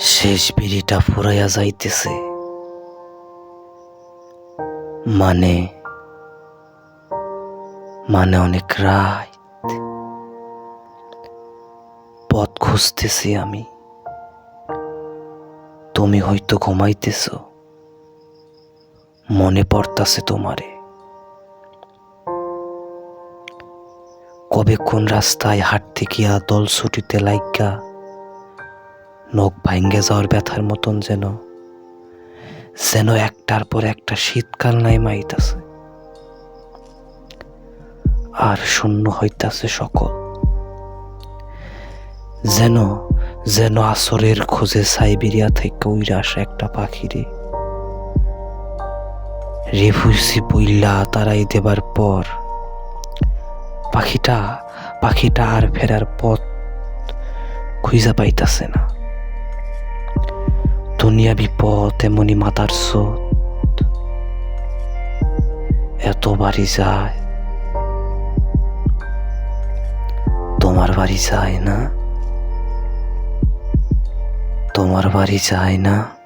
শেষ বিড়িটা ফুরাইয়া যাইতেছে। মানে মানে অনেক রাত। পথ খুঁজতেছি আমি। তুমি হয়তো ঘুমাইতেছ। মনে পড়তাছে তোমারে। কবে কোন রাস্তায় হাঁটতে গিয়া দল ছুটিতে লাইগা নখ ভাঙ্গে যাওয়ার ব্যথার মতন যেন যেন একটার পর একটা শীতকাল নাই মাইতাছে আর শূন্য হইতাছে সকল। যেন যেন আসরের খোঁজে সাইবেরিয়া থেকে উইরা আসা একটা পাখিরে। রেফুসি বইল্লা তারাই দেবার পর, পাখিটা পাখিটা আর ফেরার পথ খুঁজা পাইতাছে না। দুনিয়া বিপদ এমনি মাতার স্রোত। এত বাড়ি যায়। তোমার বাড়ি যায় না? তোমার বাড়ি যায় না?